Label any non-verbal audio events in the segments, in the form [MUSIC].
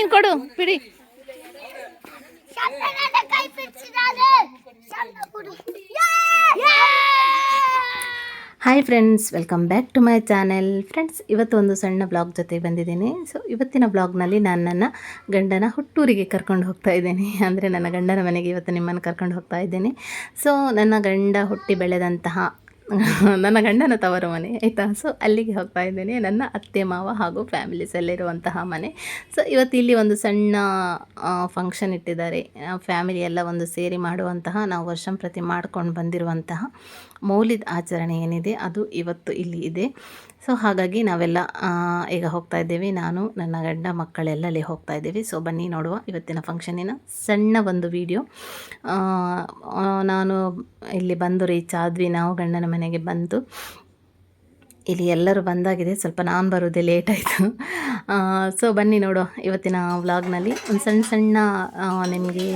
ಹಿಂಗ್ ಕೊಡು, ಬಿಡಿ. Hi friends welcome back to my channel friends ಇವತ್ತು ಒಂದು ಸಣ್ಣ ಬ್ಲಾಗ್ ಜೊತೆ ಬಂದಿದ್ದೀನಿ. ಸೊ ಇವತ್ತಿನ ಬ್ಲಾಗ್ನಲ್ಲಿ ನಾನು ನನ್ನ ಗಂಡನ ಹುಟ್ಟೂರಿಗೆ ಕರ್ಕೊಂಡು ಹೋಗ್ತಾ ಇದ್ದೀನಿ. ಅಂದರೆ ನನ್ನ ಗಂಡನ ಮನೆಗೆ ಇವತ್ತು ನಿಮ್ಮನ್ನು ಕರ್ಕೊಂಡು ಹೋಗ್ತಾ ಇದ್ದೀನಿ. ಸೊ ನನ್ನ ಗಂಡ ಹುಟ್ಟಿ ಬೆಳೆದಂತಹ [LAUGHS] ನನ್ನ ಗಂಡನ ತವರು ಮನೆ, ಆಯಿತಾ? ಸೊ ಅಲ್ಲಿಗೆ ಹೋಗ್ತಾ ಇದ್ದೇನೆ. ನನ್ನ ಅತ್ತೆ, ಮಾವ ಹಾಗೂ ಫ್ಯಾಮಿಲೀಸ್ ಎಲ್ಲಿರುವಂತಹ ಮನೆ. ಸೊ ಇವತ್ತು ಇಲ್ಲಿ ಒಂದು ಸಣ್ಣ ಫಂಕ್ಷನ್ ಇಟ್ಟಿದ್ದಾರೆ. ಫ್ಯಾಮಿಲಿ ಎಲ್ಲ ಒಂದು ಸೇರಿ ಮಾಡುವಂತಹ, ನಾವು ವರ್ಷಂಪ್ರತಿ ಮಾಡ್ಕೊಂಡು ಬಂದಿರುವಂತಹ ಮೌಲ್ಯದ ಆಚರಣೆ ಏನಿದೆ, ಅದು ಇವತ್ತು ಇಲ್ಲಿ ಇದೆ. ಸೊ ಹಾಗಾಗಿ ನಾವೆಲ್ಲ ಈಗ ಹೋಗ್ತಾ ಇದ್ದೇವೆ. ನಾನು, ನನ್ನ ಗಂಡ, ಮಕ್ಕಳೆಲ್ಲ ಅಲ್ಲಿ ಹೋಗ್ತಾ ಇದ್ದೀವಿ. ಸೊ ಬನ್ನಿ ನೋಡುವ ಇವತ್ತಿನ ಫಂಕ್ಷನಿನ ಸಣ್ಣ ಒಂದು ವಿಡಿಯೋ ನಾನು ಇಲ್ಲಿ ಬಂದು ರೀಚ್ ಆದ್ವಿ. ನಾವು ಗಂಡನ ಮನೆಗೆ ಬಂತು ಇಲ್ಲಿ ಎಲ್ಲರೂ ಬಂದಾಗಿದೆ. ಸ್ವಲ್ಪ ನಾನು ಬರೋದೇ ಲೇಟ್ ಆಯಿತು. ಸೊ ಬನ್ನಿ ನೋಡೋ ಇವತ್ತಿನ ವ್ಲಾಗ್ನಲ್ಲಿ ಒಂದು ಸಣ್ಣ ಸಣ್ಣ ನಿಮಗೆ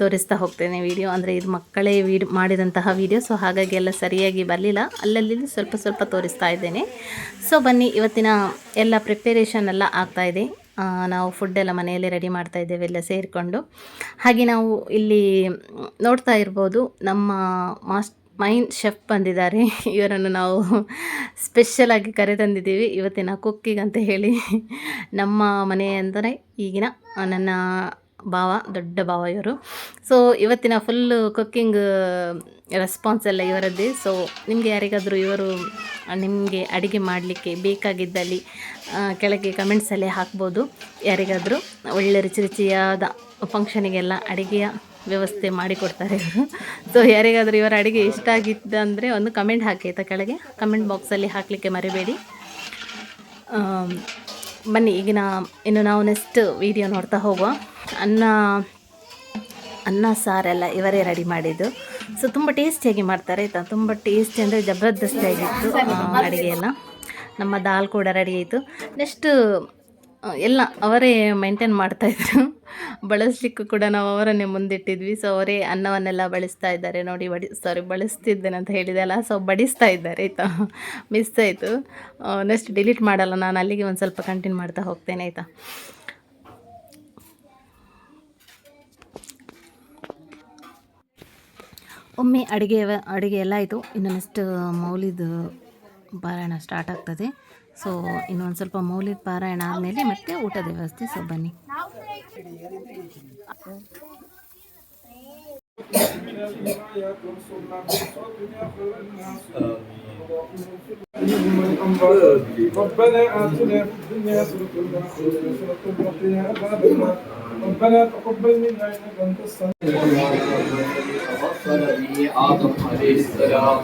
ತೋರಿಸ್ತಾ ಹೋಗ್ತೇನೆ ವಿಡಿಯೋ ಅಂದರೆ ಇದು ಮಕ್ಕಳೇ ವೀಡ್ ಮಾಡಿದಂತಹ ವಿಡಿಯೋ ಸೊ ಹಾಗಾಗಿ ಎಲ್ಲ ಸರಿಯಾಗಿ ಬರಲಿಲ್ಲ. ಅಲ್ಲಲ್ಲಿ ಸ್ವಲ್ಪ ಸ್ವಲ್ಪ ತೋರಿಸ್ತಾ ಇದ್ದೇನೆ. ಸೊ ಬನ್ನಿ ಇವತ್ತಿನ ಎಲ್ಲ ಪ್ರಿಪೇರೇಷನ್ ಎಲ್ಲ ಇದೆ. ನಾವು ಫುಡ್ ಎಲ್ಲ ಮನೆಯಲ್ಲೇ ರೆಡಿ ಮಾಡ್ತಾ ಇದ್ದೇವೆ ಎಲ್ಲ ಸೇರಿಕೊಂಡು. ಹಾಗೆ ನಾವು ಇಲ್ಲಿ ನೋಡ್ತಾ ಇರ್ಬೋದು ನಮ್ಮ ಮಾಸ್ ಮೈನ್ ಶೆಫ್ ಬಂದಿದ್ದಾರೆ. ಇವರನ್ನು ನಾವು ಸ್ಪೆಷಲ್ಲಾಗಿ ಕರೆ ತಂದಿದ್ದೀವಿ ಇವತ್ತಿನ ಕುಕ್ಕಿಗೆ ಅಂತ ಹೇಳಿ ನಮ್ಮ ಮನೆ ಅಂದರೆ ಈಗಿನ ನನ್ನ ಭಾವ, ದೊಡ್ಡ ಭಾವ ಇವರು. ಸೊ ಇವತ್ತಿನ ಫುಲ್ಲು ಕುಕ್ಕಿಂಗ್ ರೆಸ್ಪಾನ್ಸ್ ಎಲ್ಲ ಇವರದ್ದೇ. ಸೊ ನಿಮಗೆ ಯಾರಿಗಾದರೂ ಇವರು ನಿಮಗೆ ಅಡುಗೆ ಮಾಡಲಿಕ್ಕೆ ಬೇಕಾಗಿದ್ದಲ್ಲಿ ಕೆಳಗೆ ಕಮೆಂಟ್ಸಲ್ಲೇ ಹಾಕ್ಬೋದು. ಯಾರಿಗಾದರೂ ಒಳ್ಳೆ ರುಚಿ ರುಚಿಯಾದ ಫಂಕ್ಷನಿಗೆಲ್ಲ ಅಡುಗೆಯ ವ್ಯವಸ್ಥೆ ಮಾಡಿಕೊಡ್ತಾರೆ ಇವರು. ಸೊ ಯಾರಿಗಾದರೂ ಇವರ ಅಡುಗೆ ಇಷ್ಟ ಆಗಿದ್ದಂದರೆ ಒಂದು ಕಮೆಂಟ್ ಹಾಕಿ ಆಯಿತಾ ಕೆಳಗೆ? ಕಮೆಂಟ್ ಬಾಕ್ಸಲ್ಲಿ ಹಾಕಲಿಕ್ಕೆ ಮರಿಬೇಡಿ. ಬನ್ನಿ, ಈಗಿನ, ಇನ್ನು ನಾವು ನೆಕ್ಸ್ಟ್ ವಿಡಿಯೋ ನೋಡ್ತಾ ಹೋಗುವ. ಅನ್ನ ಅನ್ನ ಸಾರೆಲ್ಲ ಇವರೇ ರೆಡಿ ಮಾಡಿದ್ದು. ಸೊ ತುಂಬ ಟೇಸ್ಟಿಯಾಗಿ ಮಾಡ್ತಾರೆ, ಆಯಿತಾ? ತುಂಬ ಟೇಸ್ಟಿ ಅಂದರೆ ಜಬರ್ದಸ್ತಿಯಾಗಿತ್ತು ಅಡುಗೆ ಎಲ್ಲ ನಮ್ಮ ದಾಲ್ ಕೂಡ ರೆಡಿ ಆಯಿತು. ನೆಕ್ಸ್ಟ್ ಎಲ್ಲ ಅವರೇ ಮೈಂಟೈನ್ ಮಾಡ್ತಾಯಿದ್ರು ಬಳಸಲಿಕ್ಕೂ ಕೂಡ ನಾವು ಅವರನ್ನೇ ಮುಂದಿಟ್ಟಿದ್ವಿ. ಸೊ ಅವರೇ ಅನ್ನವನ್ನೆಲ್ಲ ಬಳಸ್ತಾ ಇದ್ದಾರೆ. ನೋಡಿ, ಬಡಿ ಸಾರಿ ಬಳಸ್ತಿದ್ದೇನೆ ಅಂತ ಹೇಳಿದೆ ಅಲ್ಲ? ಸೊ ಬಡಿಸ್ತಾ ಇದ್ದಾರೆ, ಆಯಿತಾ? ಮಿಸ್ ಆಯಿತು. ನೆಕ್ಸ್ಟ್ ಡಿಲೀಟ್ ಮಾಡಲ್ಲ. ನಾನು ಅಲ್ಲಿಗೆ ಒಂದು ಸ್ವಲ್ಪ ಕಂಟಿನ್ಯೂ ಮಾಡ್ತಾ ಹೋಗ್ತೇನೆ, ಆಯಿತಾ? ಒಮ್ಮೆ ಅಡುಗೆ ಅಡುಗೆ ಎಲ್ಲ ಆಯಿತು. ಇನ್ನು ನೆಕ್ಸ್ಟ್ ಮೌಲಿದು ಪಾರಾಯಣ ಸ್ಟಾರ್ಟ್ ಆಗ್ತದೆ ಸೊ ಇನ್ನೊಂದು ಸ್ವಲ್ಪ ಮೌಲಿದ ಪಾರಾಯಣ ಆದಮೇಲೆ ಮತ್ತೆ ಊಟದ ವ್ಯವಸ್ಥೆ ಸೊ ಬನ್ನಿ ربنا آتنا في الدنيا حسنة وفي الآخرة حسنة وقنا عذاب النار ربنا تقبل منا إنك أنت السميع توصل به آدم عليه السلام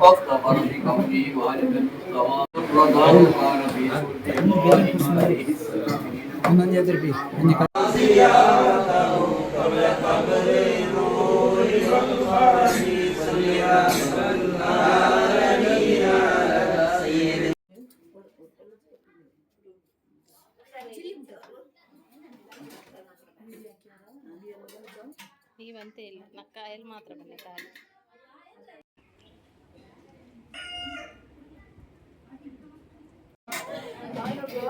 واختبر بقوله والد المصطفى رضاه قال في سورة إبراهيم عليه السلام ومن يدري به أن يكون ನೀವಂತೆ ಇಲ್ಲ ನಾ ಕಾಯಲ್ಲಿ ಮಾತ್ರ ಬನ್ನಿ ಕಾಯಿ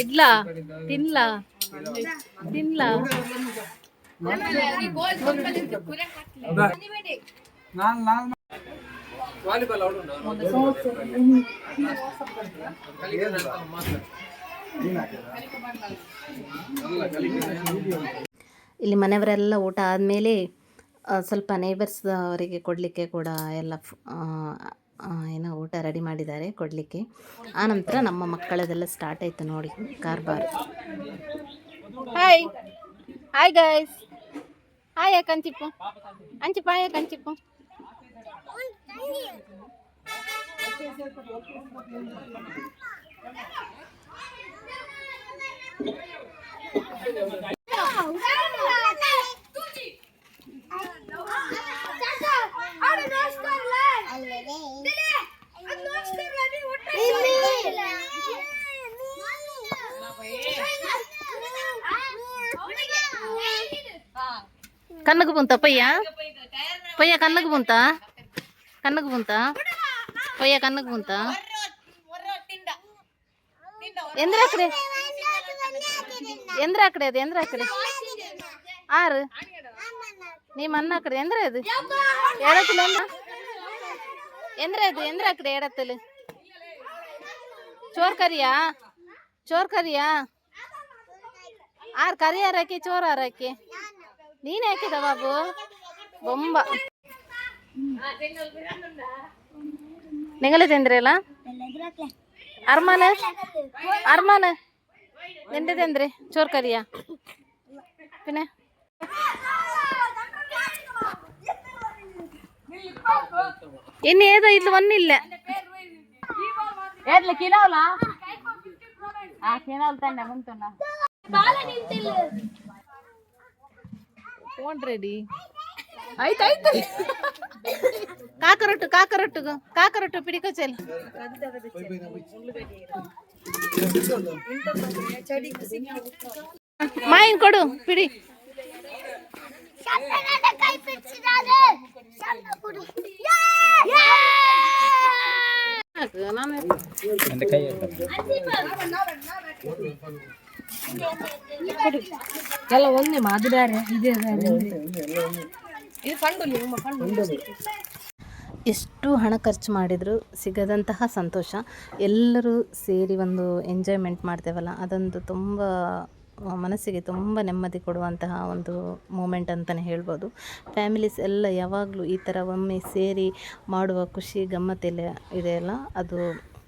ಇಡ್ಲ? ತಿನ್ಲ. ತಿನ್ಲ. ವಾಲಿಬಾಲ್ ಇಲ್ಲಿ ಮನೆಯವರೆಲ್ಲ ಊಟ ಆದಮೇಲೆ ಸ್ವಲ್ಪ ನೇಬರ್ಸ್ ಅವರಿಗೆ ಕೊಡಲಿಕ್ಕೆ ಕೂಡ ಎಲ್ಲ ಏನೋ ಊಟ ರೆಡಿ ಮಾಡಿದ್ದಾರೆ ಕೊಡಲಿಕ್ಕೆ. ಆನಂತರ ನಮ್ಮ ಮಕ್ಕಳದೆಲ್ಲ ಸ್ಟಾರ್ಟ್ ಆಯಿತು ನೋಡಿ, ಕಾರ್ಬಾರ್. ಹಾಯ್ ಹಾಯ್ ಗಾಯ್ಸ್ ಹಾಯ್ ಕಂಚಿಪ್ಪು ಅಂಚಿಪ್ಪ. ಹಾಯ್ ಕಂಚಿಪ್ಪು కన్నుకు పుంతా పొయ్య పొయ్య కన్నుకు పుంతా కన్నుకు పుంతా పొయ్య కన్నుకు పుంతా ఎందరు అక్కడే ఎందరు అక్కడే అది ఎందరు అక్కడే ఆరు నీ మన్న అక్కడ ఎందరు అది ఏడతులు ఎందరు అది ఎందరు అక్కడ ఏడతులు చోర్ కరియా చోర్ కరియా ఆరు కరియారాకి చోరారాకి ನೀನ್ ಹಾಕಿದ ಬಾಬು ಬೊಂಬ ನಿಂಗಲೆ ತಿಂದ್ರಿಲ್ಲ ಅರ್ಮಾನ ಅರ್ಮಾನ ನಿಂಡೆ ತಿಂದ್ರಿ ಚೋರ್ ಕರಿಯ ಪಿನೆ ಇನ್ನು ಏದ ಇಲ್ಲಿ ಒನ್ನಿಲ್ಲ ಏದ್ಲ ಕಿಲೋಲ ಆ ಕಿಲೋಲ್ ತಂಡ ಮುಂತುಣ್ಣ ಫೋನ್ ರೆಡಿ ಆಯ್ತಾಯ್ತು ಕಾಕರೊಟ್ಟು ಕಾಕರೊಟ್ಟು ಕಾಕರೊಟ್ಟು ಪಿಡಿಕೊಚಲ್ ಮಾಯಿನ್ ಕೊಡು ಪಿಡಿ ಕೈ ಬಿಡಿಸಿದ್ದಾರೆ ಸಾಕು, ನಾನು ಎಲ್ಲ ಒಂದೇ ಮಾದುದಾರೆ ಇದೆ ಎಷ್ಟು ಹಣ ಖರ್ಚು ಮಾಡಿದರೂ ಸಿಗದಂತಹ ಸಂತೋಷ. ಎಲ್ಲರೂ ಸೇರಿ ಒಂದು ಎಂಜಾಯ್ಮೆಂಟ್ ಮಾಡ್ತೇವಲ್ಲ, ಅದೊಂದು ತುಂಬ ಮನಸ್ಸಿಗೆ ತುಂಬ ನೆಮ್ಮದಿ ಕೊಡುವಂತಹ ಒಂದು ಮೂಮೆಂಟ್ ಅಂತಲೇ ಹೇಳ್ಬೋದು. ಫ್ಯಾಮಿಲೀಸ್ ಎಲ್ಲ ಯಾವಾಗಲೂ ಈ ಥರ ಒಮ್ಮೆ ಸೇರಿ ಮಾಡುವ ಖುಷಿ ಗಮ್ಮತ್ತೆಲ್ಲ ಇದೆಯಲ್ಲ ಅದು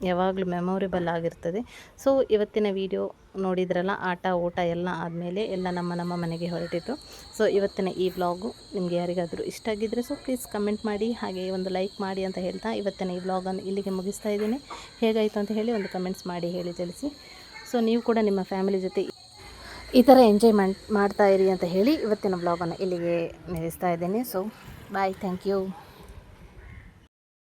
ಯಾವಾಗಲೂ ಮೆಮೊರೇಬಲ್ ಆಗಿರ್ತದೆ. ಸೊ, ಇವತ್ತಿನ ವಿಡಿಯೋ ನೋಡಿದ್ರಲ್ಲ, ಆಟ, ಊಟ ಎಲ್ಲ ಆದಮೇಲೆ ಎಲ್ಲ ನಮ್ಮ ನಮ್ಮ ಮನೆಗೆ ಹೊರಟಿತ್ತು ಸೊ, ಇವತ್ತಿನ ಈ ವ್ಲಾಗು ನಿಮಗೆ ಯಾರಿಗಾದರೂ ಇಷ್ಟ ಆಗಿದ್ದರೆ ಸೊ ಪ್ಲೀಸ್ ಕಮೆಂಟ್ ಮಾಡಿ, ಹಾಗೆ ಒಂದು ಲೈಕ್ ಮಾಡಿ ಅಂತ ಹೇಳ್ತಾ ಇವತ್ತಿನ ಈ ವ್ಲಾಗನ್ನು ಇಲ್ಲಿಗೆ ಮುಗಿಸ್ತಾ ಇದ್ದೀನಿ. ಹೇಗಾಯಿತು ಅಂತ ಹೇಳಿ ಒಂದು ಕಮೆಂಟ್ಸ್ ಮಾಡಿ, ಹೇಳಿ ತಿಳಿಸಿ. ಸೊ ನೀವು ಕೂಡ ನಿಮ್ಮ ಫ್ಯಾಮಿಲಿ ಜೊತೆ ಈ ಥರ ಎಂಜಾಯ್ ಮಾಡ್ತಾ ಇರಿ ಅಂತ ಹೇಳಿ ಇವತ್ತಿನ ಬ್ಲಾಗನ್ನು ಇಲ್ಲಿಗೆ ನಿಲ್ಲಿಸ್ತಾ ಇದ್ದೀನಿ. So bye thank you